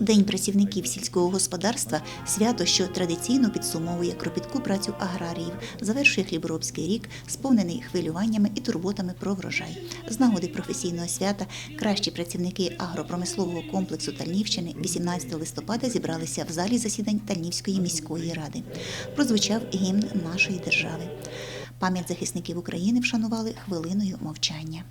День працівників сільського господарства свято, що традиційно підсумовує кропітку працю аграріїв, завершує хліборобський рік, сповнений хвилюваннями і турботами про врожай. З нагоди професійного свята кращі працівники агропромислового комплексу Тальнівщини 18 листопада зібралися в залі засідань Тальнівської міської ради. Прозвучав гімн нашої держави. Пам'ять захисників України вшанували хвилиною мовчання.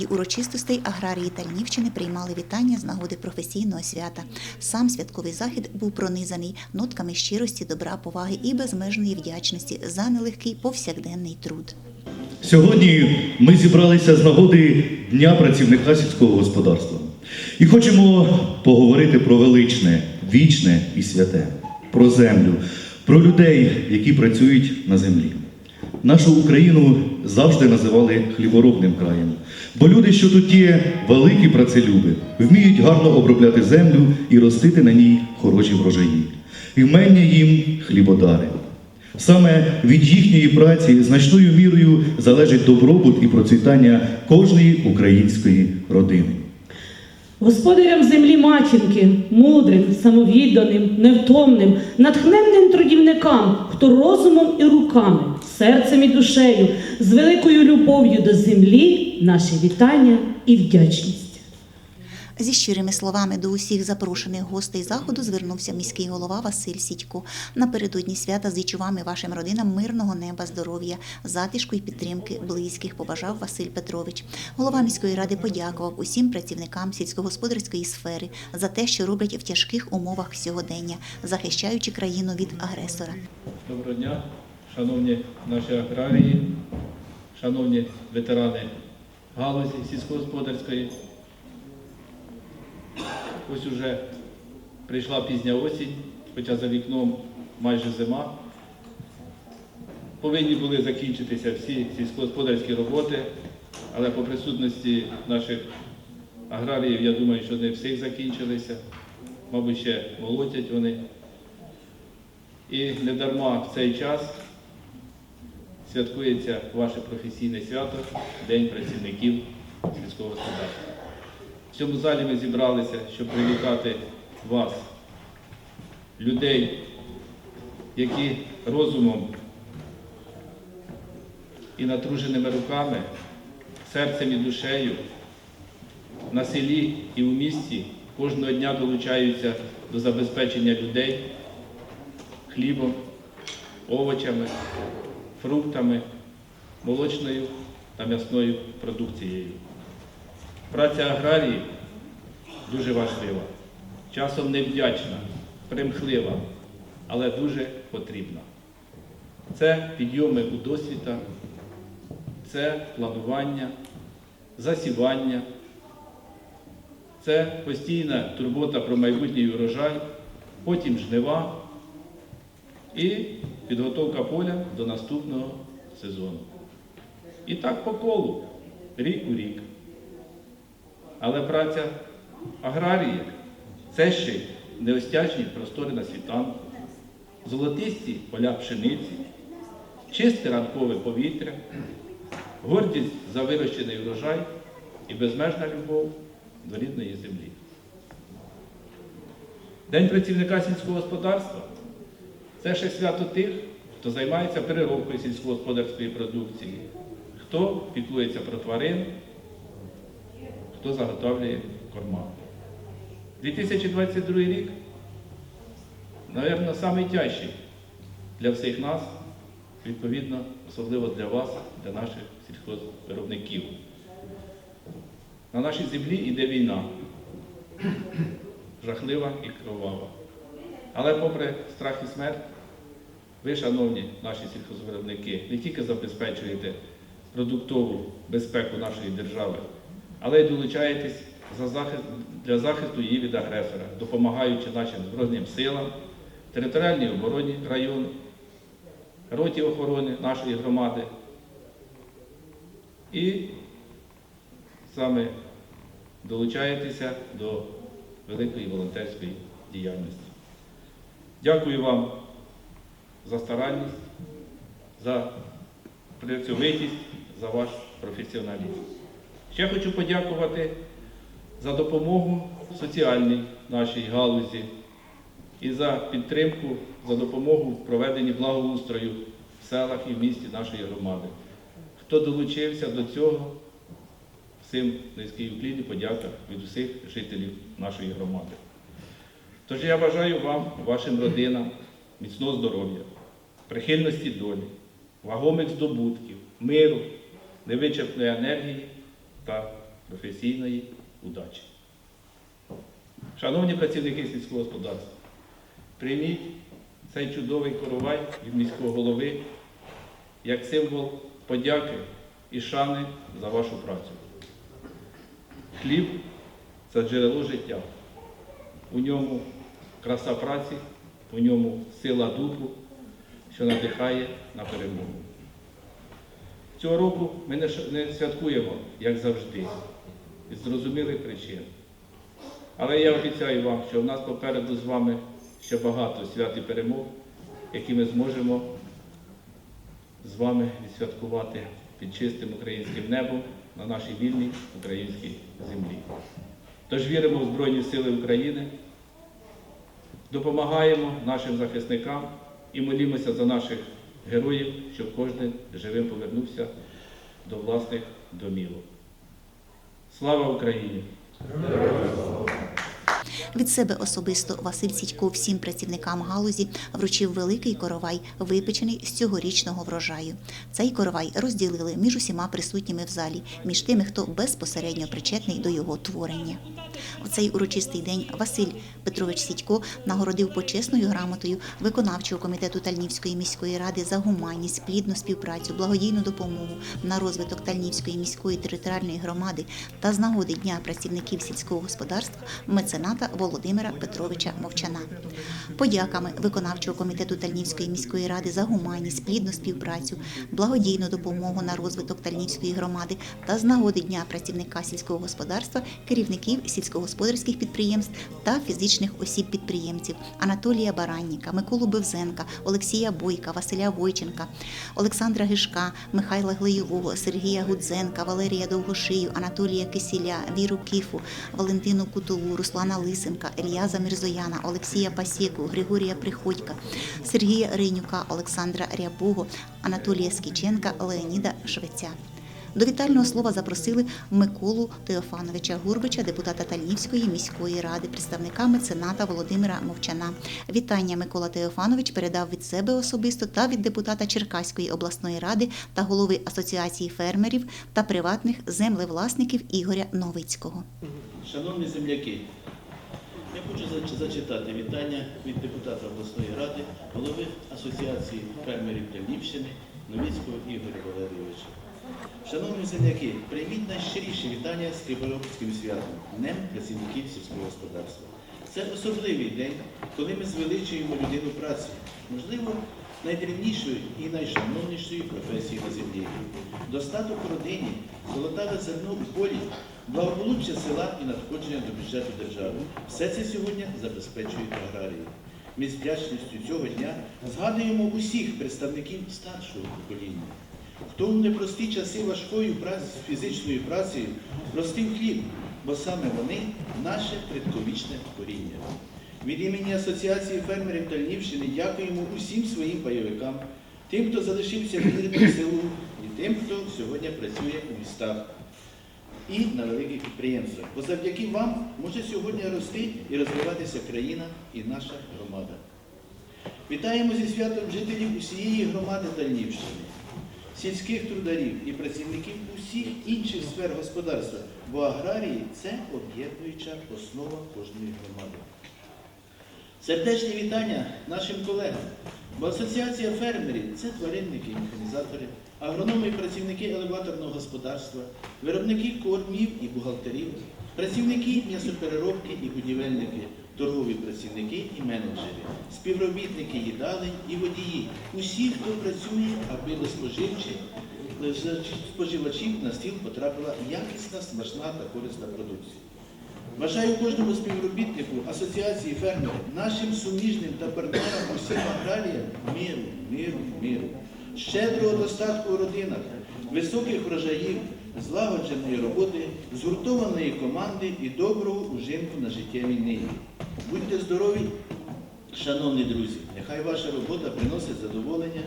Ході урочистостей аграрії Тальнівщини приймали вітання з нагоди професійного свята. Сам святковий захід був пронизаний нотками щирості, добра, поваги і безмежної вдячності за нелегкий повсякденний труд. Сьогодні ми зібралися з нагоди Дня працівника сільського господарства і хочемо поговорити про величне, вічне і святе, про землю, про людей, які працюють на землі. Нашу Україну завжди називали хліборобним краєм, бо люди, що тут є, великі працелюби, вміють гарно обробляти землю і ростити на ній хороші врожаї. Імення їм хлібодари. Саме від їхньої праці значною мірою залежить добробут і процвітання кожної української родини. Господарям землі матінки, мудрим, самовідданим, невтомним, натхненним трудівникам, хто розумом і руками, серцем і душею, з великою любов'ю до землі, наше вітання і вдячність. Зі щирими словами до усіх запрошених гостей заходу звернувся міський голова Василь Сідько. Напередодні свята з вічувами вашим родинам мирного неба, здоров'я, затишку і підтримки близьких, побажав Василь Петрович. Голова міської ради подякував усім працівникам сільськогосподарської сфери за те, що роблять в тяжких умовах сьогодення, захищаючи країну від агресора. Доброго дня, шановні наші аграрії, шановні ветерани галузі сільськогосподарської. Ось уже прийшла пізня осінь, хоча за вікном майже зима. Повинні були закінчитися всі сільськогосподарські роботи, але по присутності наших аграріїв, я думаю, що не всіх закінчилися. Мабуть, ще молотять вони. І не дарма в цей час святкується ваше професійне свято День працівників сільського господарства. Цьому залі ми зібралися, щоб привітати вас, людей, які розумом і натруженими руками, серцем і душею на селі і у місті кожного дня долучаються до забезпечення людей хлібом, овочами, фруктами, молочною та м'ясною продукцією. Праця аграрії дуже важлива, часом невдячна, примхлива, але дуже потрібна. Це підйоми у досвіта, це планування, засівання, це постійна турбота про майбутній урожай, потім жнива і підготовка поля до наступного сезону. І так по колу, рік у рік. Але праця аграрії це ще й неостячні простори на світанку, золотисті поля пшениці, чисте ранкове повітря, гордість за вирощений врожай і безмежна любов до рідної землі. День працівника сільського господарства це ще свято тих, хто займається переробкою сільськогосподарської продукції, хто піклується про тварин, хто заготовлює корма. 2022 рік, мабуть, найтяжчий для всіх нас, відповідно, особливо для вас, для наших сільхозвиробників. На нашій землі йде війна, жахлива і кровава. Але попри страх і смерть, ви, шановні наші сільхозвиробники, не тільки забезпечуєте продуктову безпеку нашої держави, але й долучаєтесь за захист, для захисту її від агресора, допомагаючи нашим Збройним силам, територіальній обороні району, роті охорони нашої громади і саме долучаєтеся до великої волонтерської діяльності. Дякую вам за старанність, за працьовитість, за ваш професіоналізм. Ще хочу подякувати за допомогу соціальній нашій галузі і за підтримку, за допомогу в проведенні благоустрою в селах і в місті нашої громади. Хто долучився до цього, всім низький уклін і подяка від усіх жителів нашої громади. Тож я бажаю вам, вашим родинам, міцного здоров'я, прихильності долі, вагомих здобутків, миру, невичерпної енергії та професійної удачі. Шановні працівники сільського господарства, прийміть цей чудовий коровай від міського голови як символ подяки і шани за вашу працю. Хліб це джерело життя. У ньому краса праці, у ньому сила духу, що надихає на перемогу. Цього року ми не святкуємо, як завжди, із зрозумілих причин. Але я обіцяю вам, що в нас попереду з вами ще багато свят і перемог, які ми зможемо з вами відсвяткувати під чистим українським небом на нашій вільній українській землі. Тож віримо в Збройні Сили України, допомагаємо нашим захисникам і молімося за наших героїв, щоб кожен живим повернувся до власних домівок. Слава Україні! Від себе особисто Василь Сідько всім працівникам галузі вручив великий коровай, випечений з цьогорічного врожаю. Цей коровай розділили між усіма присутніми в залі, між тими, хто безпосередньо причетний до його творення. В цей урочистий день Василь Петрович Сідько нагородив почесною грамотою виконавчого комітету Тальнівської міської ради за гуманність, плідну співпрацю, благодійну допомогу на розвиток Тальнівської міської територіальної громади та з нагоди Дня працівників сільського господарства мецената Володимира Петровича Мовчана. Подяками виконавчого комітету Тальнівської міської ради за гуманність, плідну співпрацю, благодійну допомогу на розвиток Тальнівської громади та з нагоди Дня працівника сільського господарства керівників сільськогосподарських підприємств та фізичних осіб-підприємців Анатолія Баранніка, Миколу Бевзенка, Олексія Бойка, Василя Войченка, Олександра Гишка, Михайла Глеєвого, Сергія Гудзенка, Валерія Довгошию, Анатолія Кисіля, Віру Кіфу, Валентину Кутову, Руслана Лисенка, Ільяза Мірзояна, Олексія Пасєку, Григорія Приходька, Сергія Ринюка, Олександра Рябого, Анатолія Скіченка, Леоніда Швеця. До вітального слова запросили Миколу Теофановича Гурбича, депутата Тальнівської міської ради, представника мецената Володимира Мовчана. Вітання Микола Теофанович передав від себе особисто та від депутата Черкаської обласної ради та голови Асоціації фермерів та приватних землевласників Ігоря Новицького. Шановні земляки, я хочу зачитати вітання від депутата обласної ради, голови Асоціації фермерів Львівщини Новіцького Ігоря Валерійовича. Шановні земляки, прийміть найщиріші вітання з Криворогським святом, Днем працівників сільського господарства. Це особливий день, коли ми звеличуємо людину праці, можливо, найдрівнішої і найшановнішої професії на землі. Достаток в родині, золотаве зерно в полі, благополуччя села і надходження до бюджету держави. Все це сьогодні забезпечують аграрії. Ми з вдячністю цього дня згадуємо усіх представників старшого покоління, хто у непрості часи важкою праці, фізичною працею простив хліб, бо саме вони наше предковічне коріння. Від імені Асоціації фермерів Тальнівщини дякуємо усім своїм пайовикам, тим, хто залишився вірним селу, і тим, хто сьогодні працює у містах і на великих підприємствах. Бо завдяки вам може сьогодні рости і розвиватися країна і наша громада. Вітаємо зі святом жителів усієї громади Дальнівщини, сільських трударів і працівників усіх інших сфер господарства, бо аграрії це об'єднуюча основа кожної громади. Сердечні вітання нашим колегам, бо Асоціація фермерів це тваринники і механізатори, агрономи і працівники елеваторного господарства, виробники кормів і бухгалтерів, працівники м'ясопереробки і будівельники, торгові працівники і менеджери, співробітники їдалень і водії, усі, хто працює, аби до споживчих споживачів на стіл потрапила якісна, смачна та корисна продукція. Бажаю кожному співробітнику Асоціації фермерів, нашим суміжним та партнерам усім аграріям миру, миру, миру, щедрого достатку у родинах, високих врожаїв, злагодженої роботи, згуртованої команди і доброго ужинку на життєвій ниві. Будьте здорові, шановні друзі, нехай ваша робота приносить задоволення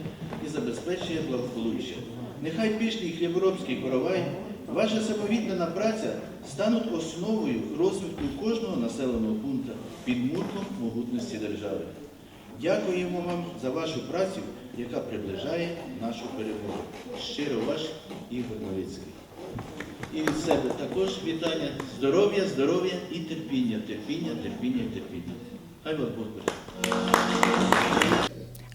і забезпечує благополуччя. Нехай пишний хліборобський коровай, ваша самовіддана праця стануть основою розвитку кожного населеного пункту під мурком могутності держави. Дякуємо вам за вашу працю, яка приближає нашу перемогу. Щиро ваш Ігор Новицький. І від себе також вітання, здоров'я, здоров'я і терпіння, терпіння, терпіння, терпіння. Хай вас Бог береже.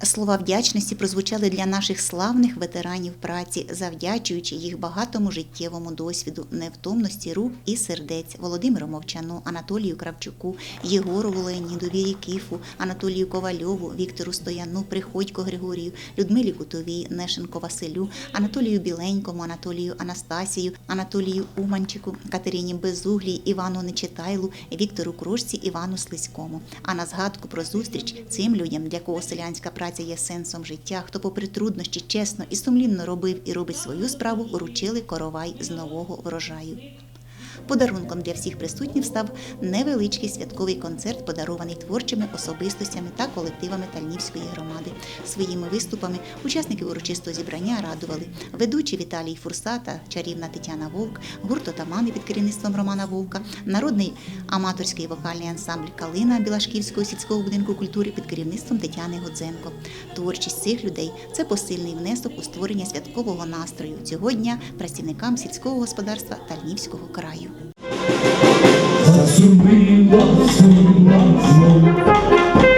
Слова вдячності прозвучали для наших славних ветеранів праці, завдячуючи їх багатому життєвому досвіду, невтомності рук і сердець Володимиру Мовчану, Анатолію Кравчуку, Єгорову Леоніду, Вірі Кіфу, Анатолію Ковальову, Віктору Стояну, Приходько Григорію, Людмилі Кутовій, Нешенко Василю, Анатолію Біленькому, Анатолію Анастасію, Анатолію Уманчику, Катерині Безуглій, Івану Нечитайлу, Віктору Кружці, Івану Слизькому. А на згадку про зустріч цим людям, для кого селянська праця є сенсом життя, хто попри труднощі чесно і сумлінно робив і робить свою справу, вручили коровай з нового врожаю. Подарунком для всіх присутніх став невеличкий святковий концерт, подарований творчими особистостями та колективами Тальнівської громади. Своїми виступами учасники урочистого зібрання радували ведучий Віталій Фурса та чарівна Тетяна Вовк, гурт «Отамани» під керівництвом Романа Вовка, народний аматорський вокальний ансамбль Калина Білашківського сільського будинку культури під керівництвом Тетяни Годзенко. Творчість цих людей це посильний внесок у створення святкового настрою цього дня працівникам сільського господарства Тальнівського краю. Watson, we Watson, Watson.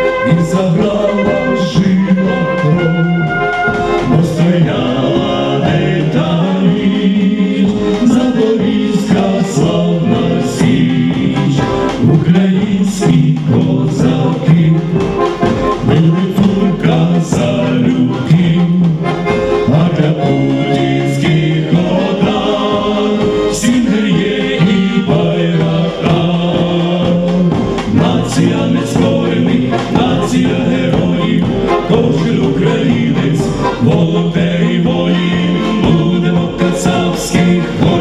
Holy.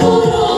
Oh,